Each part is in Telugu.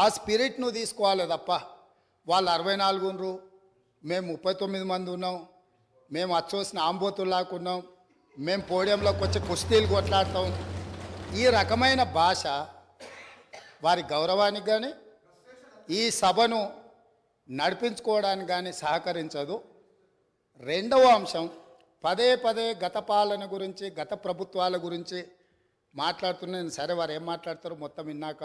ఆ స్పిరిట్ను తీసుకోవాలి తప్ప వాళ్ళు అరవై నాలుగు ఉన్నారు మేము ముప్పై తొమ్మిది మంది ఉన్నాం మేము అచ్చోసిన ఆంబోతుల్లాకున్నాం మేము పోడియంలోకి వచ్చి కుస్తీలు కొట్లాడతాం. ఈ రకమైన భాష వారి గౌరవానికి కానీ ఈ సభను నడిపించుకోవడానికి కానీ సహకరించదు. రెండవ అంశం పదే పదే గత పాలన గురించి గత ప్రభుత్వాల గురించి మాట్లాడుతున్నాను సరే వారు ఏం మాట్లాడతారో మొత్తం విన్నాక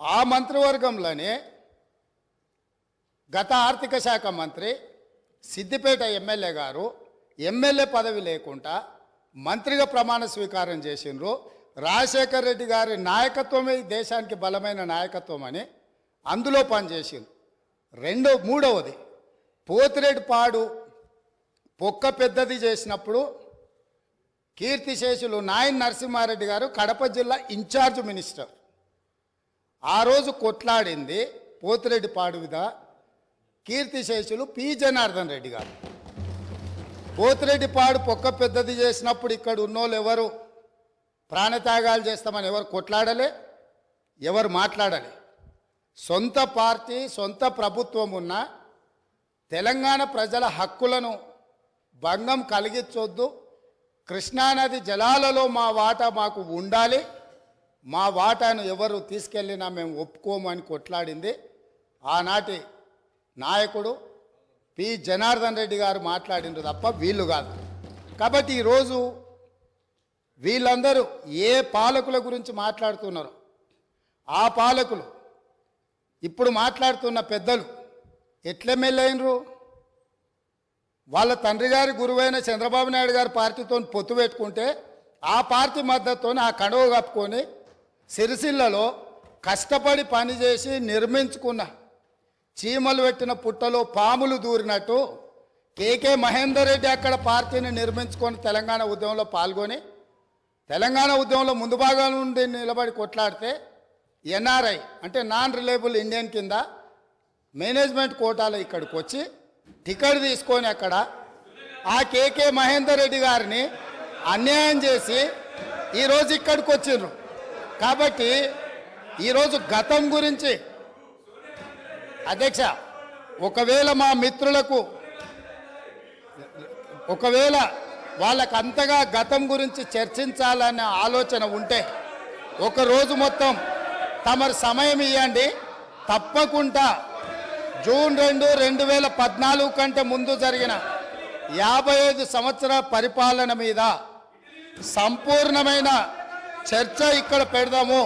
ఆ మంత్రివర్గంలోనే గత ఆర్థిక శాఖ మంత్రి సిద్దిపేట ఎమ్మెల్యే గారు ఎమ్మెల్యే పదవి లేకుండా మంత్రిగా ప్రమాణ స్వీకారం చేసిండ్రు. రాజశేఖర్ రెడ్డి గారి నాయకత్వమే దేశానికి బలమైన నాయకత్వం అని అందులో పనిచేసిండ్రు. రెండో మూడవది పోతిరెడ్డి పాడు పొక్క పెద్దది చేసినప్పుడు కీర్తిశేషులు నాయన్ నరసింహారెడ్డి గారు కడప జిల్లా ఇన్ఛార్జ్ మినిస్టర్. ఆ రోజు కొట్లాడింది పోతిరెడ్డి పాడువిద కీర్తిశేషులు పి జనార్దన్ రెడ్డి గారు. పోతిరెడ్డి పాడు పొక్క పెద్దది చేసినప్పుడు ఇక్కడ ఉన్నోళ్ళు ఎవరు? ప్రాణత్యాగాలు చేస్తామని ఎవరు కొట్లాడలే? ఎవరు మాట్లాడలే? సొంత పార్టీ సొంత ప్రభుత్వం ఉన్న తెలంగాణ ప్రజల హక్కులను భంగం కలిగించొద్దు. కృష్ణానది జలాలలో మా వాటా మాకు ఉండాలి. మా వాటాను ఎవరు తీసుకెళ్ళినా మేము ఒప్పుకోమని కొట్లాడింది. ఆనాటి నాయకుడు పి. జనార్దన్ రెడ్డి గారు మాట్లాడిండ్రు తప్ప వీళ్ళు కాదు. కాబట్టి ఈరోజు వీళ్ళందరూ ఏ పాలకుల గురించి మాట్లాడుతున్నారు? ఆ పాలకులు ఇప్పుడు మాట్లాడుతున్న పెద్దలు ఎట్లెమ్మెల్యేనరు వాళ్ళ తండ్రి గారి గురువైన చంద్రబాబు నాయుడు గారి పార్టీతో పొత్తు పెట్టుకుంటే ఆ పార్టీ మద్దతుతో ఆ కడువ కప్పుకొని సిరిసిల్లలో కష్టపడి పనిచేసి నిర్మించుకున్న చీమలు పెట్టిన పుట్టలో పాములు దూరినట్టు కేకే మహేందర్ రెడ్డి అక్కడ పార్టీని నిర్మించుకొని తెలంగాణ ఉద్యమంలో పాల్గొని తెలంగాణ ఉద్యమంలో ముందు భాగం నుండి నిలబడి కొట్లాడితే ఎన్ఆర్ఐ అంటే నాన్ రిలయబుల్ ఇండియన్ కింద మేనేజ్మెంట్ కోటాలో ఇక్కడికి వచ్చి టికెట్ తీసుకొని అక్కడ ఆ కేకే మహేందర్ రెడ్డి గారిని అన్యాయం చేసి ఈరోజు ఇక్కడికి వచ్చిండ్రు. కాబట్టి ఈరోజు గతం గురించి అధ్యక్ష ఒకవేళ మా మిత్రులకు ఒకవేళ వాళ్ళకు అంతగా గతం గురించి చర్చించాలనే ఆలోచన ఉంటే ఒకరోజు మొత్తం తమరు సమయం ఇవ్వండి తప్పకుండా జూన్ రెండు రెండు వేల పద్నాలుగు కంటే ముందు జరిగిన యాభై ఐదు సంవత్సరాల పరిపాలన మీద సంపూర్ణమైన చర్చ ఇక్కడ పెడదాము.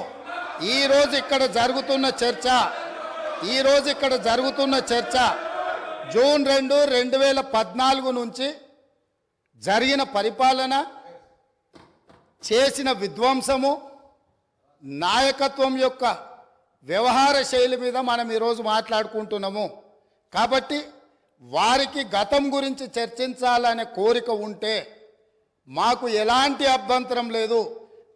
ఈరోజు ఇక్కడ జరుగుతున్న చర్చ. ఈరోజు ఇక్కడ జరుగుతున్న చర్చ జూన్ రెండు రెండు వేల పద్నాలుగు నుంచి జరిగిన పరిపాలన చేసిన విధ్వంసము నాయకత్వం యొక్క వ్యవహార శైలి మీద మనం ఈరోజు మాట్లాడుకుంటున్నాము. కాబట్టి వారికి గతం గురించి చర్చించాలనే కోరిక ఉంటే మాకు ఎలాంటి అభ్యంతరం లేదు.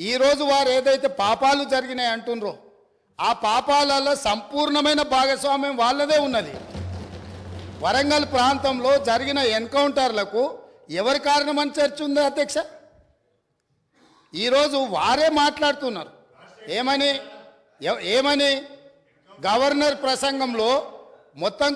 ఈరోజు వారు ఏదైతే పాపాలు జరిగినాయి అంటుండ్రో ఆ పాపాలలో సంపూర్ణమైన భాగస్వామ్యం వాళ్ళదే ఉన్నది. వరంగల్ ప్రాంతంలో జరిగిన ఎన్కౌంటర్లకు ఎవరి కారణమని చర్చ ఉంది అధ్యక్ష? ఈరోజు వారే మాట్లాడుతున్నారు. ఏమని ఏమని? గవర్నర్ ప్రసంగంలో మొత్తం